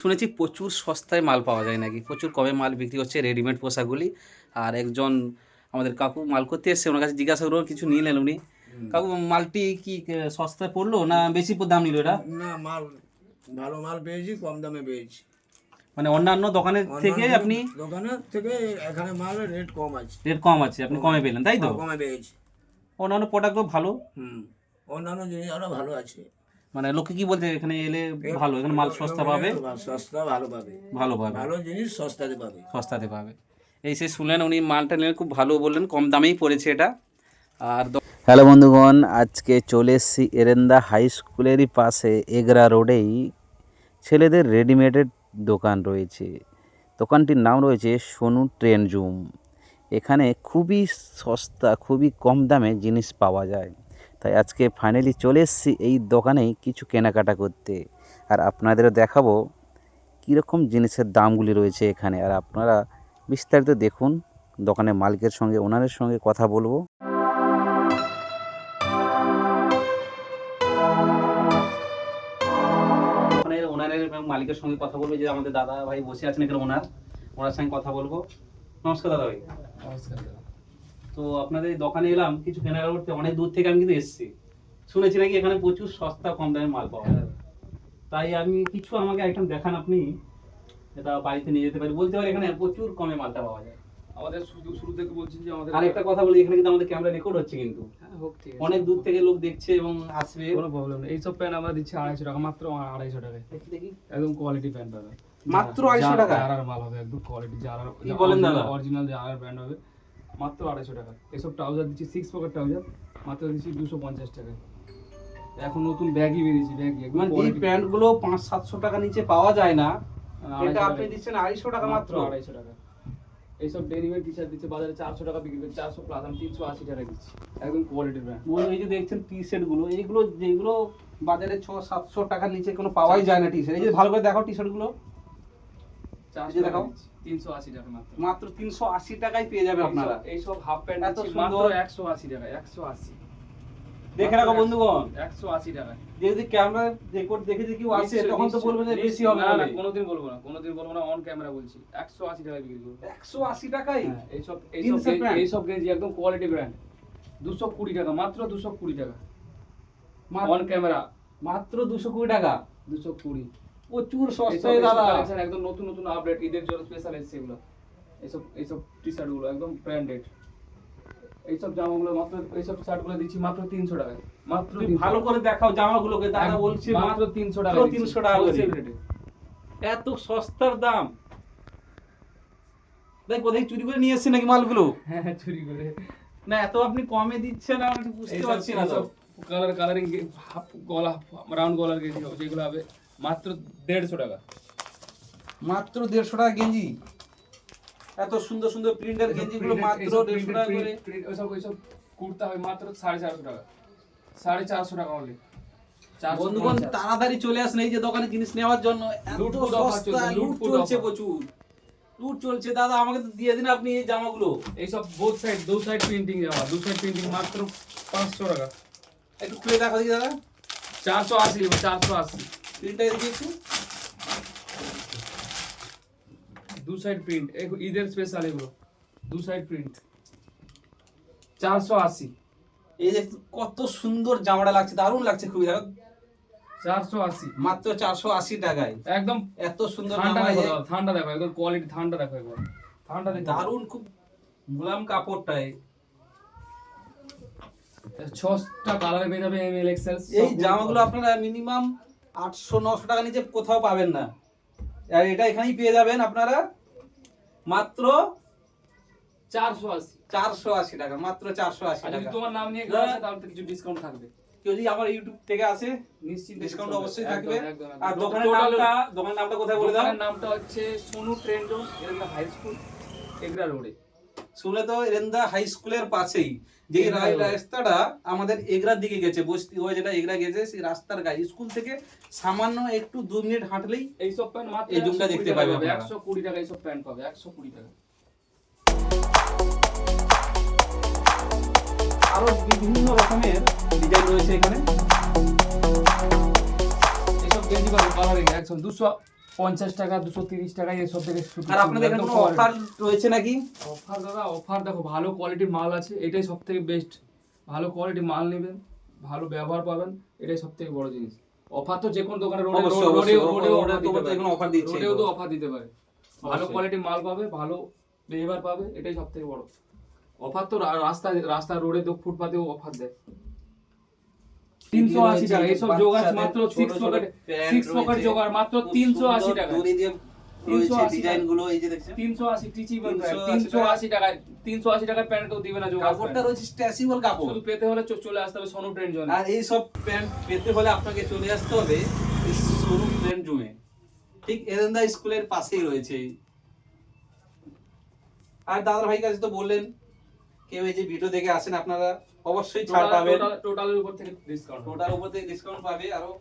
শুনেছি প্রচুর সস্তায় মাল পাওয়া যায় নাকি? প্রচুর কমে মাল বিক্রি হচ্ছে রেডিমেড পোশাকগুলি। আর একজন আমাদের কাকু মাল করতে এসছে ওনার কাছে জিজ্ঞাসা করব কিছু নিয়ে নিলেন উনি? কাকু মালটি কি সস্তায় পড়ল না বেশি দাম নিল এটা? না মাল ভালো মাল পেয়েছি কম দামে পেয়েছি। মানে অন্যান্য দোকানের থেকে আপনি দোকানের থেকে এখানে মালের রেট কম আছে। রেট কম আছে আপনি কমে পেলেন তাই তো? কমে পেয়েছি। অন্যান্য প্রোডাক্টও ভালো? হুম অন্যান্য জিনিস আরও ভালো আছে। মানে লোকে কি বলছে এখানে এলে ভালো এখানে মাল সস্তা পাবে? সস্তা ভালো পাবে। ভালো পাবে। ভালো জিনিস সস্তাতে পাবে। সস্তাতে পাবে। এই সে শুনলেন উনি মালটা নিলেন খুব ভালো বললেন কম দামেই পড়েছে এটা। আর হ্যালো বন্ধুগণ আজকে চলে এসেছি এরেন্দা হাই স্কুলেরই পাশে এগরা রোডেই। ছেলেদের রেডিমেডের দোকান রয়েছে। দোকানটির নাম রয়েছে সোনু ট্রেন জুম এখানে খুবই সস্তা খুবই কম দামে জিনিস পাওয়া যায়। তাই আজকে ফাইনালি চলে এসেছি এই দোকানেই কিছু কেনাকাটা করতে। আর আপনাদেরও দেখাবো কীরকম জিনিসের দামগুলি রয়েছে এখানে। আর আপনারা বিস্তারিত দেখুন দোকানের মালিকের সঙ্গে ওনারের সঙ্গে কথা বলব। ওনারের মালিকের সঙ্গে কথা বলব যে আমাদের দাদা ভাই বসে আছেন এখানে ওনার ওনার সঙ্গে কথা বলব। নমস্কার দাদা ভাই। তো আপনাদের দোকানে এলাম কিছু কেনাকাটা করতে অনেক দূর থেকে আমি কিন্তু এসেছি। শুনেছি নাকি এখানে প্রচুর সস্তা কম দামে মাল পাওয়া যায়। তাই আমি কিছু আমাকে আইটেম দেখান আপনি এটা বাড়িতে নিয়ে যেতে পারি। বলতে পারি এখানে প্রচুর কমে মালটা পাওয়া যায়। আমাদের শুরু শুরু থেকে বলছি যে আমাদের আর একটা কথা বলি এখানে কিন্তু আমাদের ক্যামেরা রেকর্ড হচ্ছে কিন্তু। হ্যাঁ, হোক ঠিক আছে। অনেক দূর থেকে লোক দেখছে এবং আসবে। কোনো প্রবলেম নেই। এইসব প্যান্ট আমরা দিচ্ছি আড়াইশো টাকা মাত্র আড়াইশো টাকায়। দেখি দেখি। একদম কোয়ালিটি প্যান্ট পাবে। মাত্র 250 টাকা? জারার মাল হবে একদম কোয়ালিটি জারার কি বলেন দাদা? অরিজিনাল জারার ব্র্যান্ড হবে। মাত্র আড়াইশো টাকা। এসব ট্রাউজার দিচ্ছি সিক্স পকেট ট্রাউজার মাত্র দিচ্ছি দুশো পঞ্চাশ টাকায়। এখন নতুন ব্যাগই বেরিয়েছি ব্যাগই মানে এই quality- প্যান্টগুলো পাঁচ সাতশো টাকা নিচে পাওয়া যায় না। এটা আপনি দিচ্ছেন আড়াইশো টাকা মাত্র আড়াইশো টাকা এইসব ডেলিভারি টি শার্ট দিচ্ছে বাজারে চারশো টাকা বিক্রি করছে চারশো প্লাস আমি তিনশো আশি টাকা দিচ্ছি। একদম কোয়ালিটির ব্র্যান্ড এই যে দেখছেন টি শার্টগুলো এইগুলো যেগুলো বাজারে ছ সাতশো টাকার নিচে কোনো পাওয়াই যায় না টি শার্ট এই যে ভালো করে দেখো টি শার্ট দেখাও। তিনশো আশি টাকা মাত্র। মাত্র তিনশো আশি টাকায় পেয়ে যাবে আপনারা। এইসব- হাফ প্যান্ট এত সুন্দর। একশো আশি টাকা একশো আশি। দেখে রাখো বন্ধুগণ। একশো আশি টাকা। যদি ক্যামেরা রেকর্ড দেখে যে কেউ আসে তখন তো বলবে যে বেশি হবে না কোনোদিন বলব না কোনোদিন বলব না অন ক্যামেরা বলছি। একশো আশি টাকা বিক্রি করব। একশো আশি হ্যাঁ, এইসব তিনশো এইসব এইসব গেঞ্জি একদম কোয়ালিটি ব্র্যান্ড দুশো কুড়ি টাকা মাত্র দুশো কুড়ি টাকা। অন ক্যামেরা মাত্র দুশো কুড়ি টাকা। দুশো কুড়ি। প্রচুর সস্তায় দাদা। একদম নতুন নতুন আপডেট ঈদের জন্য স্পেশাল এসেছে এগুলো। এইসব এইসব টি শার্টগুলো একদম ব্র্যান্ডেড এইসব জামাগুলো মাত্র এইসব শার্টগুলো দিচ্ছি মাত্র তিনশো টাকায়। মাত্র ভালো করে দেখাও জামাগুলোকে দাদা বলছে মাত্র তিনশো টাকা 300 টাকা এত সস্তার দাম। দেখ কোথায় চুরি করে নিয়ে এসছে নাকি মালগুলো? হ্যাঁ হ্যাঁ, চুরি করে। না এত আপনি কমে দিচ্ছেন আমি বুঝতে পারছি না তো। কালার কালারিং গলা রাউন্ড গলার যেগুলো হবে মাত্র দেড়শো টাকা। মাত্র দেড়শো টাকা গেঞ্জি? এত সুন্দর সুন্দর প্রিন্টের গেঞ্জিগুলো মাত্র দেড়শো টাকা করে। ওইসব ওইসব কুর্তা হয় মাত্র সাড়ে চারশো টাকা। সাড়ে চারশো টাকা অনলি বন্ধুগণ তাড়াতাড়ি চলে আসেন এই যে দোকানে জিনিস নেওয়ার জন্য। এত সস্তা লুট চলছে প্রচুর। লুট চলছে। দাদা আমাকে তো দিয়ে দিন আপনি এই জামাগুলো। এইসব বোথ সাইড দু সাইড প্রিন্টিং যাওয়া দু সাইড প্রিন্টিং মাত্র পাঁচশো টাকা। একটু খুলে দেখা দাদা। চারশো আশি চারশো আশি। প্রিন্টটা এদিকে একটু। দু সাইড প্রিন্ট ঈদের স্পেশাল এগুলো। দু সাইড প্রিন্ট চারশো আশি। এই যে কত সুন্দর জামাটা লাগছে দারুণ লাগছে খুবই চারশো আশি। মাত্র চারশো আশি টাকায়। একদম এত সুন্দর ঠান্ডা দেখো ঠান্ডা দেখো একদম কোয়ালিটি ঠান্ডা দেখো একবার ঠান্ডা দেখো। দারুণ খুব গোলাম কাপড়টায় ছটা কালারে পেয়ে যাবে এম এল এক্সেল এই জামাগুলো আপনারা মিনিমাম আটশো নশো টাকা নিচে কোথাও পাবেন না। আর এটা এখানেই পেয়ে যাবেন আপনারা মাত্র চারশো আশি। চারশো আশি টাকা মাত্র চারশো আশি টাকা। তোমার নাম নিয়ে কেউ তাহলে কিছু ডিসকাউন্ট থাকবে। কেউ যদি আমার ইউটিউব থেকে আসে নিশ্চিত ডিসকাউন্ট অবশ্যই থাকবে। আর দোকানের নামটা দোকানের নামটা কোথায় বলে দাও? নামটা হচ্ছে Sonu train zone high school Egra রোডে শুনলে তো রেন্দা হাই স্কুলের পাশেই যে। রাস্তাটা আমাদের এগরার দিকে গেছে বস্তি ওই যেটা এগরা গেছে সেই রাস্তার গায়ে স্কুল থেকে সামান্য একটু দু মিনিট হাঁটলেই এইসব প্যান্ট মাত্র এই জুমটা দেখতে পাবে। একশো কুড়ি টাকা এইসব প্যান্ট পাবে একশো কুড়ি টাকা আরও বিভিন্ন রকমের ডিজাইন রয়েছে এখানে এইসব গেঞ্জি পাবে কালারিং একশো দুশো পঞ্চাশ টাকা দুশো তিরিশ টাকা এসব থেকে আর আপনাদের এখানে কোনো অফার রয়েছে নাকি? অফার দাদা অফার দেখো ভালো কোয়ালিটির মাল আছে এটাই সব থেকে বেস্ট ভালো কোয়ালিটির মাল নেবেন ভালো ব্যবহার পাবেন এটাই সব থেকে বড় জিনিস। অফার তো যে কোনো দোকানে রোডে রোডে রোডে তো অফার দিচ্ছে রোডেও তো। অফার দিতে পারে। ভালো কোয়ালিটির মাল পাবে ভালো ব্যবহার পাবে এটাই সব থেকে বড়। অফার তো রা- রাস্তায় রাস্তা রোডে তো ফুটপাতেও অফার দেয়। তিনশো আশি টাকা এইসব জোগাড় মাত্র সিক্স পকেট সিক্স পকেট জোগাড় মাত্র তিনশো আশি টাকা। দড়ি দিয়ে 380 রয়েছে ডিজাইনগুলো এই যে দেখছেন? তিনশো আশি টিচিবল 380 তিনশো আশি টাকায় তিনশো আশি টাকায় প্যান্ট কেউ দিবে না জোগাড় কাপড়টা রয়েছে স্ট্রেচেবল কাপড়। শুধু পেতে হলে চ- চলে আসতে হবে সোনু ট্রেন জোনে। আর এই প্যান্ট পেতে হলে আপনাকে চলে আসতে হবে শোরুম প্যান্ট জুমে ঠিক এরেন্দা স্কুলের পাশেই রয়েছে। আর দাদার ভাই কাছে তো বললেন কেউ এই যে ভিডিও দেখে আসেন আপনারা অবশ্যই ছাড় পাবেন। টোটালের উপর থেকে ডিসকাউন্ট টোটাল উপর থেকে ডিসকাউন্ট পাবে আরও।